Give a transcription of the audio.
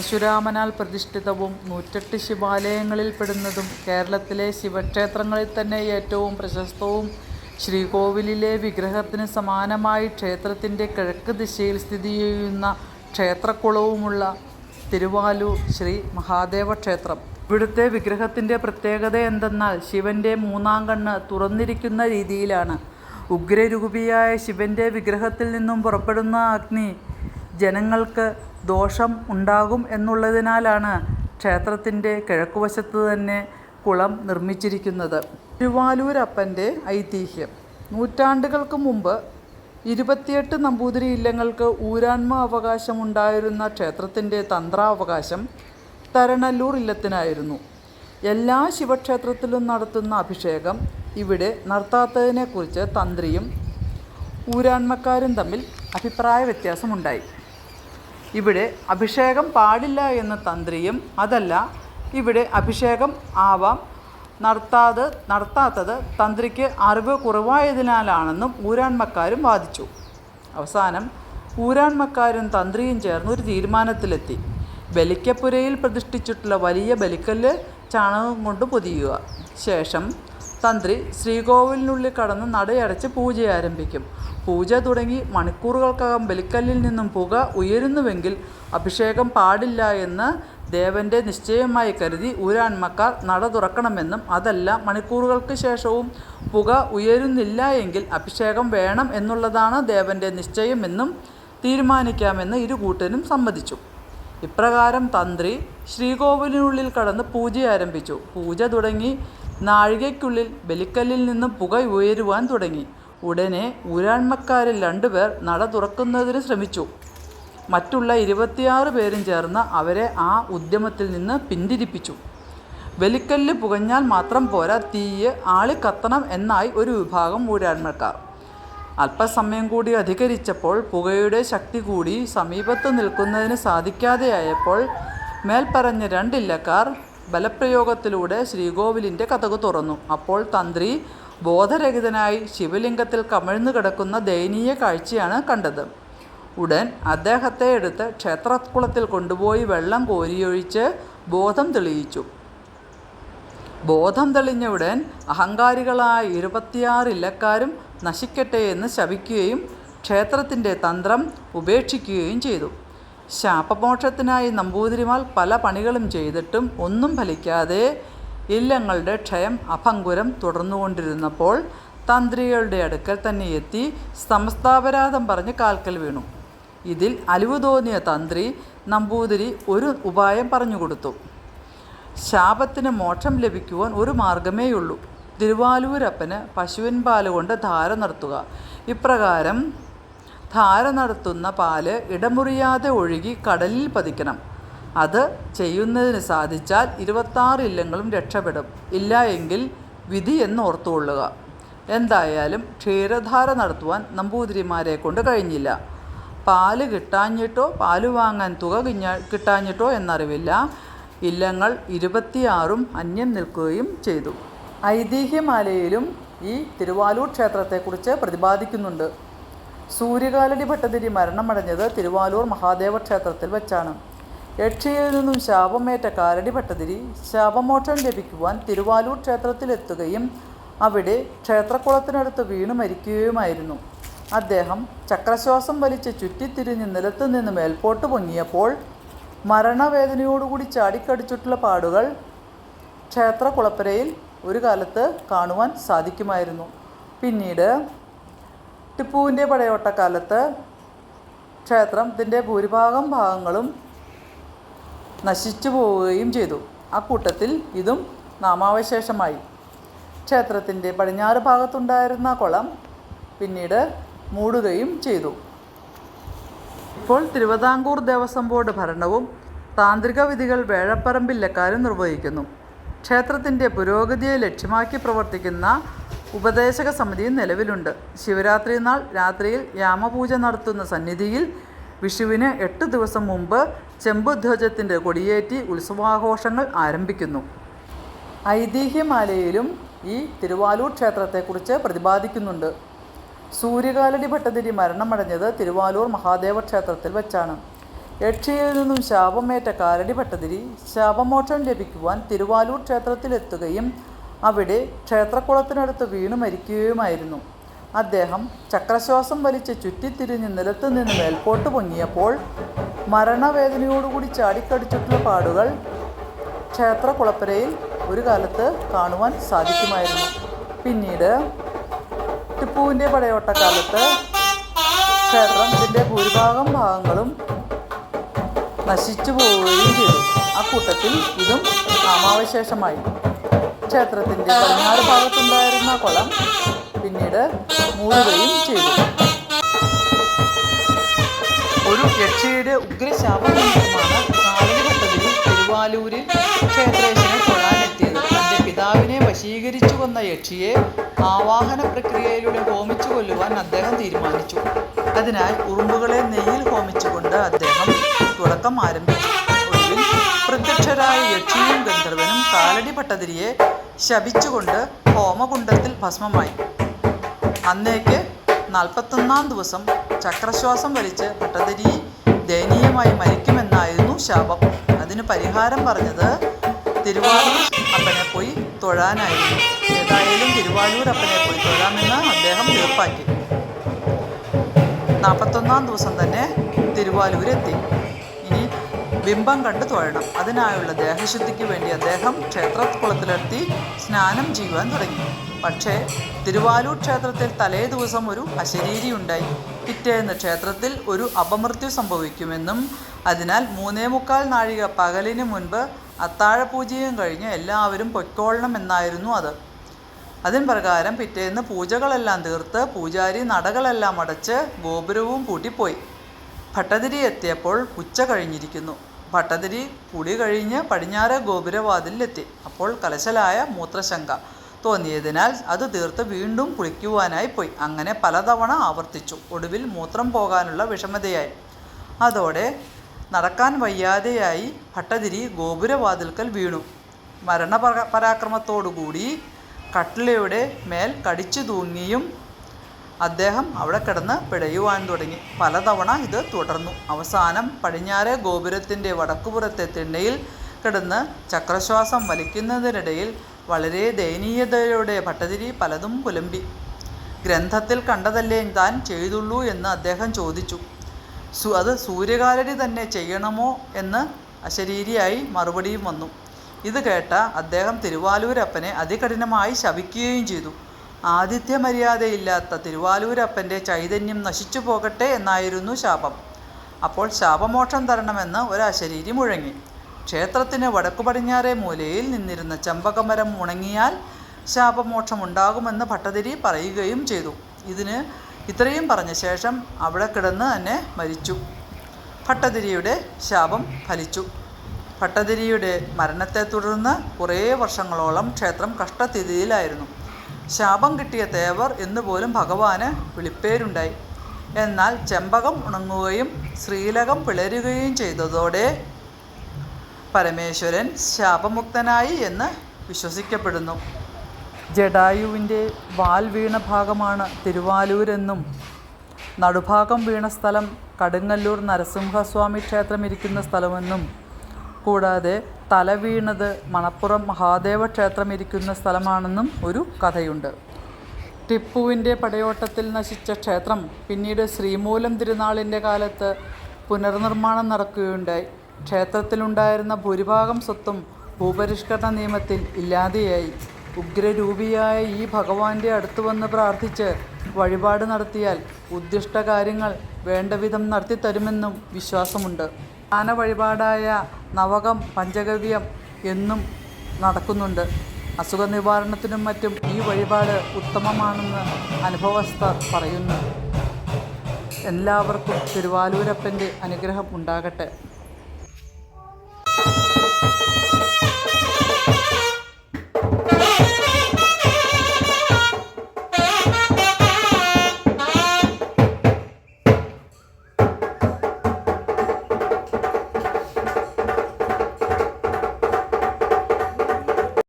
പരശുരാമനാൽ പ്രതിഷ്ഠിതവും നൂറ്റെട്ട് ശിവാലയങ്ങളിൽ പെടുന്നതും കേരളത്തിലെ ശിവക്ഷേത്രങ്ങളിൽ തന്നെ ഏറ്റവും പ്രശസ്തവും ശ്രീകോവിലിലെ വിഗ്രഹത്തിന് സമാനമായി ക്ഷേത്രത്തിന്റെ കിഴക്ക് ദിശയിൽ സ്ഥിതി ചെയ്യുന്ന ക്ഷേത്രക്കുളവുമുള്ള തിരുവാലൂർ ശ്രീ മഹാദേവ ക്ഷേത്രം. ഇവിടുത്തെ വിഗ്രഹത്തിന്റെ പ്രത്യേകത എന്തെന്നാൽ ശിവന്റെ മൂന്നാം കണ്ണ് തുറന്നിരിക്കുന്ന രീതിയിലാണ്. ഉഗ്രരൂപിയായ ശിവന്റെ വിഗ്രഹത്തിൽ നിന്നും പുറപ്പെടുന്ന അഗ്നി ജനങ്ങൾക്ക് ദോഷം ഉണ്ടാകും എന്നുള്ളതിനാലാണ് ക്ഷേത്രത്തിന്റെ കിഴക്കുവശത്ത് തന്നെ കുളം നിർമ്മിച്ചിരിക്കുന്നത്. തിരുവാലൂരപ്പന്റെ ഐതിഹ്യം. നൂറ്റാണ്ടുകൾക്ക് മുമ്പ് ഇരുപത്തിയെട്ട് നമ്പൂതിരി ഇല്ലങ്ങൾക്ക് ഊരാൺമ അവകാശമുണ്ടായിരുന്ന ക്ഷേത്രത്തിന്റെ തന്ത്രാവകാശം തരണല്ലൂർ ഇല്ലത്തിനായിരുന്നു. എല്ലാ ശിവക്ഷേത്രത്തിലും നടത്തുന്ന അഭിഷേകം ഇവിടെ നടത്താത്തതിനെക്കുറിച്ച് തന്ത്രിയും ഊരാൺമക്കാരും തമ്മിൽ അഭിപ്രായ വ്യത്യാസമുണ്ടായി ഇവിടെ അഭിഷേകം പാടില്ല എന്ന തന്ത്രിയും അതല്ല ഇവിടെ അഭിഷേകം ആവാം. നടത്താത് നടത്താത്തത് തന്ത്രിക്ക് അറിവ് കുറവായതിനാലാണെന്നും ഊരാൺമക്കാരും വാദിച്ചു. അവസാനം ഊരാൺമക്കാരും തന്ത്രിയും ചേർന്ന് ഒരു തീരുമാനത്തിലെത്തി. ബലിക്കപ്പുരയിൽ പ്രതിഷ്ഠിച്ചിട്ടുള്ള വലിയ ബലിക്കല്ല് ചാണകം കൊണ്ട് പൊതിയുക. ശേഷം തന്ത്രി ശ്രീകോവിലിനുള്ളിൽ കടന്ന് നടയടച്ച് പൂജ ആരംഭിക്കും. പൂജ തുടങ്ങി മണിക്കൂറുകൾക്കകം ബലിക്കല്ലിൽ നിന്നും പുക ഉയരുന്നുവെങ്കിൽ അഭിഷേകം പാടില്ല എന്ന് ദേവന്റെ നിശ്ചയമായി കരുതി ഊരാൺമക്കാർ നട തുറക്കണമെന്നും അതല്ല മണിക്കൂറുകൾക്ക് ശേഷവും പുക ഉയരുന്നില്ല എങ്കിൽ അഭിഷേകം വേണം എന്നുള്ളതാണ് ദേവന്റെ നിശ്ചയമെന്നും തീരുമാനിക്കാമെന്ന് ഇരു കൂട്ടരും സമ്മതിച്ചു. ഇപ്രകാരം തന്ത്രി ശ്രീകോവിലിനുള്ളിൽ കടന്ന് പൂജ ആരംഭിച്ചു. പൂജ തുടങ്ങി നാഴികയ്ക്കുള്ളിൽ ബലിക്കല്ലിൽ നിന്ന് പുക ഉയരുവാൻ തുടങ്ങി. ഉടനെ ഊരാൺമക്കാരിൽ രണ്ടുപേർ നട തുറക്കുന്നതിന് ശ്രമിച്ചു. മറ്റുള്ള ഇരുപത്തിയാറ് പേരും ചേർന്ന് അവരെ ആ ഉദ്യമത്തിൽ നിന്ന് പിന്തിരിപ്പിച്ചു. ബലിക്കല്ല് പുകഞ്ഞാൽ മാത്രം പോരാ തീയെ കത്തണം എന്നായി ഒരു വിഭാഗം ഊരാൺമക്കാർ. അല്പസമയം കൂടി അധികരിച്ചപ്പോൾ പുകയുടെ ശക്തി കൂടി സമീപത്ത് നിൽക്കുന്നതിന് സാധിക്കാതെയായപ്പോൾ മേൽപ്പറഞ്ഞ രണ്ടില്ലക്കാർ ബലപ്രയോഗത്തിലൂടെ ശ്രീകോവിലിന്റെ കഥകു തുറന്നു. അപ്പോൾ തന്ത്രി ബോധരഹിതനായി ശിവലിംഗത്തിൽ കമിഴ്ന്നു കിടക്കുന്ന ദയനീയ കാഴ്ചയാണ് കണ്ടത്. ഉടൻ അദ്ദേഹത്തെ എടുത്ത് ക്ഷേത്രക്കുളത്തിൽ കൊണ്ടുപോയി വെള്ളം കോരിയൊഴിച്ച് ബോധം തെളിയിച്ചു. ബോധം തെളിഞ്ഞ ഉടൻ അഹങ്കാരികളായ ഇരുപത്തിയാറ് ഇല്ലക്കാരും നശിക്കട്ടെ എന്ന് ശപിക്കുകയും ക്ഷേത്രത്തിന്റെ തന്ത്രം ഉപേക്ഷിക്കുകയും ചെയ്തു. ശാപമോക്ഷത്തിനായി നമ്പൂതിരിമാർ പല പണികളും ചെയ്തിട്ടും ഒന്നും ഫലിക്കാതെ ഇല്ലങ്ങളുടെ ക്ഷയം അഭങ്കുരം തുടർന്നുകൊണ്ടിരുന്നപ്പോൾ തന്ത്രികളുടെ അടുക്കൽ തന്നെ എത്തി സമസ്താപരാധം പറഞ്ഞ് കാൽക്കൽ വീണു. ഇതിൽ അലിവ് തോന്നിയ തന്ത്രി നമ്പൂതിരി ഒരു ഉപായം പറഞ്ഞുകൊടുത്തു ശാപത്തിന് മോക്ഷം ലഭിക്കുവാൻ ഒരു മാർഗമേയുള്ളൂ. തിരുവാലൂരപ്പന് പശുവിൻ പാൽ കൊണ്ട് ധാര നിർത്തുക. ഇപ്രകാരം ധാര നടത്തുന്ന പാൽ ഇടമുറിയാതെ ഒഴുകി കടലിൽ പതിക്കണം. അത് ചെയ്യുന്നതിന് സാധിച്ചാൽ ഇരുപത്താറ് ഇല്ലങ്ങളും രക്ഷപ്പെടും. ഇല്ല എങ്കിൽ വിധി എന്ന് ഓർത്തുകൊള്ളുക. എന്തായാലും ക്ഷീരധാര നടത്തുവാൻ നമ്പൂതിരിമാരെ കൊണ്ട് കഴിഞ്ഞില്ല. പാൽ കിട്ടാഞ്ഞിട്ടോ പാൽ വാങ്ങാൻ തുക കിഞ്ഞ കിട്ടാഞ്ഞിട്ടോ എന്നറിവില്ല. ഇല്ലങ്ങൾ ഇരുപത്തിയാറും അന്യം നിൽക്കുകയും ചെയ്തു. ഐതിഹ്യമാലയിലും ഈ തിരുവാലൂർ ക്ഷേത്രത്തെക്കുറിച്ച് പ്രതിപാദിക്കുന്നുണ്ട്. സൂര്യകാലടി ഭട്ടതിരി മരണമടഞ്ഞത് തിരുവാലൂർ മഹാദേവ ക്ഷേത്രത്തിൽ വെച്ചാണ്. യക്ഷിയിൽ നിന്നും ശാപമേറ്റ കാലടി ഭട്ടതിരി ശാപമോക്ഷം ലഭിക്കുവാൻ തിരുവാലൂർ ക്ഷേത്രത്തിലെത്തുകയും അവിടെ ക്ഷേത്രക്കുളത്തിനടുത്ത് വീണു മരിക്കുകയുമായിരുന്നു. അദ്ദേഹം ചക്രശ്വാസം വലിച്ച് ചുറ്റിത്തിരിഞ്ഞ് നിലത്തു നിന്ന് മേൽപോട്ട് പൊങ്ങിയപ്പോൾ മരണവേദനയോടുകൂടി ചാടിക്കടിച്ചിട്ടുള്ള പാടുകൾ ക്ഷേത്രക്കുളപ്പരയിൽ ഒരു കാലത്ത് കാണുവാൻ സാധിക്കുമായിരുന്നു. പിന്നീട് ടിപ്പുവിന്റെ പടയോട്ടക്കാലത്ത് ക്ഷേത്രത്തിന്റെ ഭൂരിഭാഗം ഭാഗങ്ങളും നശിച്ചു പോവുകയും ചെയ്തു. അക്കൂട്ടത്തിൽ ഇതും നാമാവശേഷമായി. ക്ഷേത്രത്തിന്റെ പടിഞ്ഞാറ് ഭാഗത്തുണ്ടായിരുന്ന കുളം പിന്നീട് മൂടുകയും ചെയ്തു. ഇപ്പോൾ തിരുവിതാംകൂർ ദേവസ്വം ബോർഡ് ഭരണവും താന്ത്രിക വിധികൾ വേഴപ്പറമ്പില്ലക്കാരും നിർവഹിക്കുന്നു. ക്ഷേത്രത്തിന്റെ പുരോഗതിയെ ലക്ഷ്യമാക്കി പ്രവർത്തിക്കുന്ന ഉപദേശക സമിതിയും നിലവിലുണ്ട്. ശിവരാത്രി നാൾ രാത്രിയിൽ യാമപൂജ നടത്തുന്ന സന്നിധിയിൽ വിഷുവിന് എട്ട് ദിവസം മുമ്പ് ചെമ്പുധ്വജത്തിന്റെ കൊടിയേറ്റി ഉത്സവാഘോഷങ്ങൾ ആരംഭിക്കുന്നു. ഐതിഹ്യമാലയിലും ഈ തിരുവാലൂർ ക്ഷേത്രത്തെക്കുറിച്ച് പ്രതിപാദിക്കുന്നുണ്ട്. സൂര്യകാലടി ഭട്ടതിരി മരണമടഞ്ഞത് തിരുവാലൂർ മഹാദേവ ക്ഷേത്രത്തിൽ വെച്ചാണ്. യക്ഷിയിൽ നിന്നും ശാപമേറ്റ കാലടി ഭട്ടതിരി ശാപമോക്ഷം ലഭിക്കുവാൻ തിരുവാലൂർ ക്ഷേത്രത്തിലെത്തുകയും അവിടെ ക്ഷേത്രക്കുളത്തിനടുത്ത് വീണു മരിക്കുകയുമായിരുന്നു. അദ്ദേഹം ചക്രശ്വാസം വലിച്ച് ചുറ്റിത്തിരിഞ്ഞ് നിലത്ത് നിന്ന് മേൽപോട്ട് പൊങ്ങിയപ്പോൾ മരണവേദനയോടുകൂടി ചാടിക്കടിച്ചിട്ടുള്ള പാടുകൾ ക്ഷേത്രക്കുളപ്പരയിൽ ഒരു കാലത്ത് കാണുവാൻ സാധിക്കുമായിരുന്നു. പിന്നീട് ടിപ്പുവിന്റെ പടയോട്ടക്കാലത്ത് ക്ഷേത്രം ഇതിന്റെ ഭൂരിഭാഗം ഭാഗങ്ങളും നശിച്ചു പോവുകയും ചെയ്തു. ആ കൂട്ടത്തിൽ ഇതും നാമാവശേഷമായി. ക്ഷേത്രത്തിന്റെ പടിഞ്ഞാറ് ഭാഗത്തുണ്ടായിരുന്ന കുളം പിന്നീട് മൂടുകയും ചെയ്തു. ഒരു യക്ഷിയുടെ ഉഗ്രശാപം ഭട്ടതിരി തിരുവാലൂരിൽ ക്ഷേത്രേശനെ കൊള്ളാനെത്തിയത്. തന്റെ പിതാവിനെ വശീകരിച്ചു വന്ന യക്ഷിയെ ആവാഹന പ്രക്രിയയിലൂടെ ഹോമിച്ചു കൊല്ലുവാൻ അദ്ദേഹം തീരുമാനിച്ചു. അതിനാൽ ഉറുമ്പുകളെ നെയ്യിൽ ഹോമിച്ചുകൊണ്ട് അദ്ദേഹം തുടക്കം ആരംഭിച്ചു. പ്രത്യക്ഷരായ യക്ഷിയും ഗന്ധർവനും കാലടി ഭട്ടതിരിയെ ശപിച്ചുകൊണ്ട് ഹോമകുണ്ടത്തിൽ ഭസ്മമായി. അന്നേക്ക് നാൽപ്പത്തൊന്നാം ദിവസം ചക്രശ്വാസം വലിച്ച് ഭട്ടതിരി ദയനീയമായി മരിക്കുമെന്നായിരുന്നു ശാപം. അതിന് പരിഹാരം പറഞ്ഞത് തിരുവാലൂർ അപ്പനെ പോയി തൊഴാനായിരുന്നു. ഏതായാലും തിരുവാതിരൂർ അപ്പനെ പോയി തൊഴാമെന്ന് അദ്ദേഹം തീർപ്പാക്കി. നാൽപ്പത്തൊന്നാം ദിവസം തന്നെ തിരുവാലൂരെത്തി ബിംബം കണ്ട് തൊഴണം. അതിനായുള്ള ദേഹശുദ്ധിക്ക് വേണ്ടി അദ്ദേഹം ക്ഷേത്രക്കുളത്തിലെത്തി സ്നാനം ചെയ്യുവാൻ തുടങ്ങി. പക്ഷേ തിരുവാലൂർ ക്ഷേത്രത്തിൽ തലേ ദിവസം ഒരു അശരീരി ഉണ്ടായി പിറ്റേന്ന് ക്ഷേത്രത്തിൽ ഒരു അപമൃത്യു സംഭവിക്കുമെന്നും അതിനാൽ മൂന്നേ മുക്കാൽ നാഴിക പകലിന് മുൻപ് അത്താഴപൂജയും കഴിഞ്ഞ് എല്ലാവരും പൊയ്ക്കോളണം എന്നായിരുന്നു അത്. അതിൻ പ്രകാരം പിറ്റേന്ന് പൂജകളെല്ലാം തീർത്ത് പൂജാരി നടകളെല്ലാം അടച്ച് ഗോപുരവും പൂട്ടിപ്പോയി. ഭട്ടതിരി എത്തിയപ്പോൾ ഉച്ച കഴിഞ്ഞിരിക്കുന്നു. ഭട്ടതിരി കുടി കഴിഞ്ഞ് പടിഞ്ഞാറ് ഗോപുരവാതിലെത്തി അപ്പോൾ കലശലായ മൂത്രശങ്ക തോന്നിയതിനാൽ അത് തീർത്ത് വീണ്ടും കുളിക്കുവാനായി പോയി. അങ്ങനെ പലതവണ ആവർത്തിച്ചു. ഒടുവിൽ മൂത്രം പോകാനുള്ള വിഷമതയായി. അതോടെ നടക്കാൻ വയ്യാതെയായി ഭട്ടതിരി ഗോപുരവാതിൽക്കൽ വീണു. മരണ പരാക്രമത്തോടുകൂടി കട്ടിലയുടെ മേൽ കടിച്ചു തൂങ്ങിയും അദ്ദേഹം അവിടെ കിടന്ന് പിടയുവാൻ തുടങ്ങി. പലതവണ ഇത് തുടർന്നു. അവസാനം പടിഞ്ഞാറെ ഗോപുരത്തിന്റെ വടക്കുപുറത്തെ തിണ്ണയിൽ കിടന്ന് ചക്രശ്വാസം വലിക്കുന്നതിനിടയിൽ വളരെ ദയനീയതയോടെ ഭട്ടതിരി പലതും പുലമ്പി ഗ്രന്ഥത്തിൽ കണ്ടതല്ലേ താൻ ചെയ്തുള്ളൂ എന്ന് അദ്ദേഹം ചോദിച്ചു. സു അത് സൂര്യകാലടി തന്നെ ചെയ്യണമോ എന്ന് അശരീരിയായി മറുപടിയും വന്നു. ഇത് കേട്ട അദ്ദേഹം തിരുവാലൂരപ്പനെ അതികഠിനമായി ശപിക്കുകയും ചെയ്തു. ആതിഥ്യ മര്യാദയില്ലാത്ത തിരുവാലൂരപ്പന്റെ ചൈതന്യം നശിച്ചു പോകട്ടെ എന്നായിരുന്നു ശാപം. അപ്പോൾ ശാപമോക്ഷം തരണമെന്ന് ഒരു അശരീരി മുഴങ്ങി. ക്ഷേത്രത്തിന് വടക്കു പടിഞ്ഞാറേ മൂലയിൽ നിന്നിരുന്ന ചമ്പകമരം ഉണങ്ങിയാൽ ശാപമോക്ഷം ഉണ്ടാകുമെന്ന് ഭട്ടതിരി പറയുകയും ചെയ്തു. ഇതിന് ഇത്രയും പറഞ്ഞ ശേഷം അവിടെ കിടന്ന് തന്നെ മരിച്ചു. ഭട്ടതിരിയുടെ ശാപം ഫലിച്ചു. ഭട്ടതിരിയുടെ മരണത്തെ തുടർന്ന് കുറേ വർഷങ്ങളോളം ക്ഷേത്രം കഷ്ടസ്ഥിതിയിലായിരുന്നു. ശാപം കിട്ടിയ തേവർ എന്നുപോലും ഭഗവാന് വിളിപ്പേരുണ്ടായി. എന്നാൽ ചെമ്പകം ഉണങ്ങുകയും ശ്രീലകം പിളരുകയും ചെയ്തതോടെ പരമേശ്വരൻ ശാപമുക്തനായി എന്ന് വിശ്വസിക്കപ്പെടുന്നു. ജഡായുവിന്റെ വാൽ വീണ ഭാഗമാണ് തിരുവാലൂരെന്നും നടുഭാഗം വീണ സ്ഥലം കടുങ്ങല്ലൂർ നരസിംഹസ്വാമി ക്ഷേത്രം ഇരിക്കുന്ന സ്ഥലമെന്നും കൂടാതെ തല വീണത് മണപ്പുറം മഹാദേവ ക്ഷേത്രം ഇരിക്കുന്ന സ്ഥലമാണെന്നും ഒരു കഥയുണ്ട്. ടിപ്പുവിന്റെ പടയോട്ടത്തിൽ നശിച്ച ക്ഷേത്രം പിന്നീട് ശ്രീമൂലം തിരുനാളിന്റെ കാലത്ത് പുനർനിർമ്മാണം നടക്കുകയുണ്ടായി. ക്ഷേത്രത്തിലുണ്ടായിരുന്ന ഭൂരിഭാഗം സ്വത്തും ഭൂപരിഷ്കരണ നിയമത്തിൽ ഇല്ലാതെയായി. ഉഗ്രരൂപിയായ ഈ ഭഗവാന്റെ അടുത്ത് വന്ന് പ്രാർത്ഥിച്ച് വഴിപാട് നടത്തിയാൽ ഉദ്ദിഷ്ട കാര്യങ്ങൾ വേണ്ടവിധം നടത്തിത്തരുമെന്നും വിശ്വാസമുണ്ട്. ആന വഴിപാടായ നവകം പഞ്ചഗവ്യം എന്നും നടക്കുന്നുണ്ട്. അസുഖ നിവാരണത്തിനും മറ്റും ഈ വഴിപാട് ഉത്തമമാണെന്ന് അനുഭവസ്ഥർ പറയുന്നു. എല്ലാവർക്കും തിരുവാലൂരപ്പന്റെ അനുഗ്രഹം ഉണ്ടാകട്ടെ.